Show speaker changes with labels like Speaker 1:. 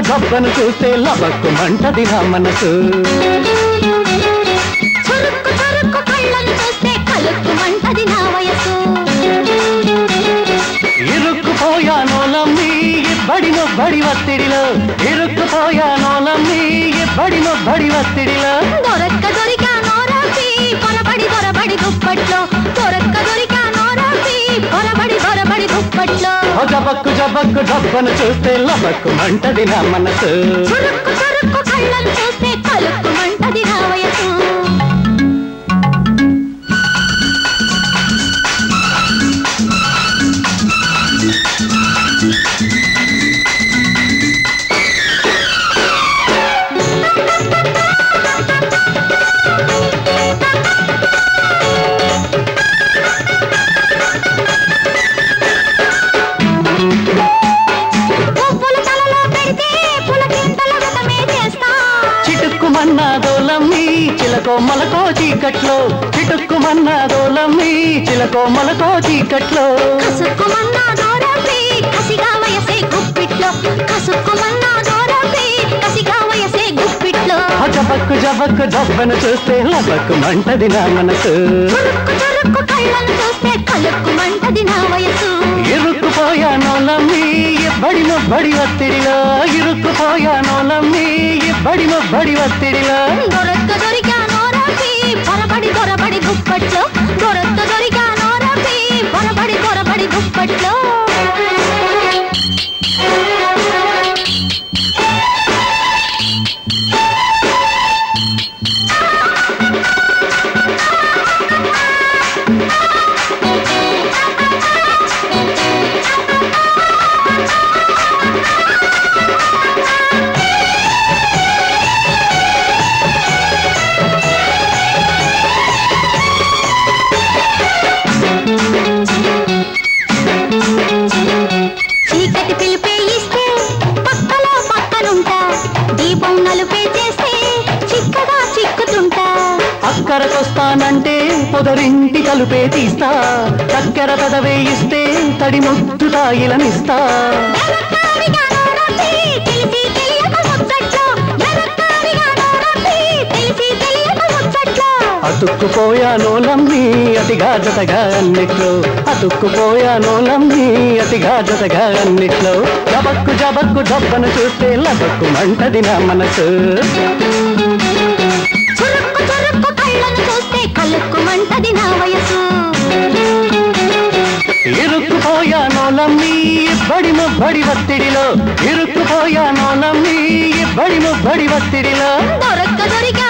Speaker 1: జబక్కు జబ్బను చూస్తే లబక్కు మంటది నా మనసు.
Speaker 2: చురుక్కు చురుక్కు కళ్ళను చూస్తే కలుక్కు మంటది నా వయసు.
Speaker 1: ఇరుక్కుపోయానోలమ్మి ఇబ్బడి మొబ్బడి ఒత్తిడిలో ఇరుక్కుపోయానోలమ్మి ఇబ్బడి ఒత్తిడిలో
Speaker 2: దొరక్క పొరబడి దొరబడి
Speaker 1: జబక్కు జబక్కు డబ్బను చూస్తే లబక్కు అంటది నా మనసు. చిలకో మొలకో చీకట్లో చిటుక్కుమన్నాదోలమ్మి చిలకో మొలకో చీకట్లో.
Speaker 2: కసుక్కుమన్నా నోరాసి కసిగా వయసే గుప్పిట్లో. కసుక్కుమన్నా నోరాసి కసిగా వయసే గుప్పిట్లో.
Speaker 1: ఆ జబక్కు జబక్కు జబ్బను చూస్తే లబక్కు మంటది నా మనసు.
Speaker 2: చురుక్కు చురుక్కు కళ్ళను చూస్తే కలుక్కు మంటది నా వయసు.
Speaker 1: ఇబ్బడి మొబ్బడి ఒత్తిడిలో. ఇరుక్కుపోయానోలమ్మి ఇబ్బడి మొబ్బడి ఒత్తిడిలో.
Speaker 2: పొరబడి గుప్పటి చీకటి పిలిపే ఇస్తే పక్కలో పక్కనుంటా దీపం నలుపే చేస్తే చిక్కగా చిక్కుతుంటా.
Speaker 1: అక్కరకొస్తానంటే పొదరింటి కలుపే తీస్తా. చక్కెర పెదవే ఇస్తే తడి ముద్దు తాయిలనిస్తా
Speaker 2: ముచ్చట్లో
Speaker 1: అతుక్కుపోయానోలమ్మి అతిగా జతగా అన్నిట్లో. అతుక్కుపోయానోలమ్మి అతిగా జతగా అన్నిట్లో. జబక్కు జబక్కు జబ్బను చూస్తే లబక్కు మంటది నా మనసు.
Speaker 2: చురుక్కు చురుక్కు కళ్ళను చూస్తే కలుక్కు మంటది నా వయసు.
Speaker 1: ఇరుక్కుపోయానోలమ్మి బడి ముబ్బడి ఒత్తిడిలో. ఇరుక్కుపోయానోలమ్మి బడి ముబ్బడి ఒత్తిడిలో.
Speaker 2: దొరక్క దొరికా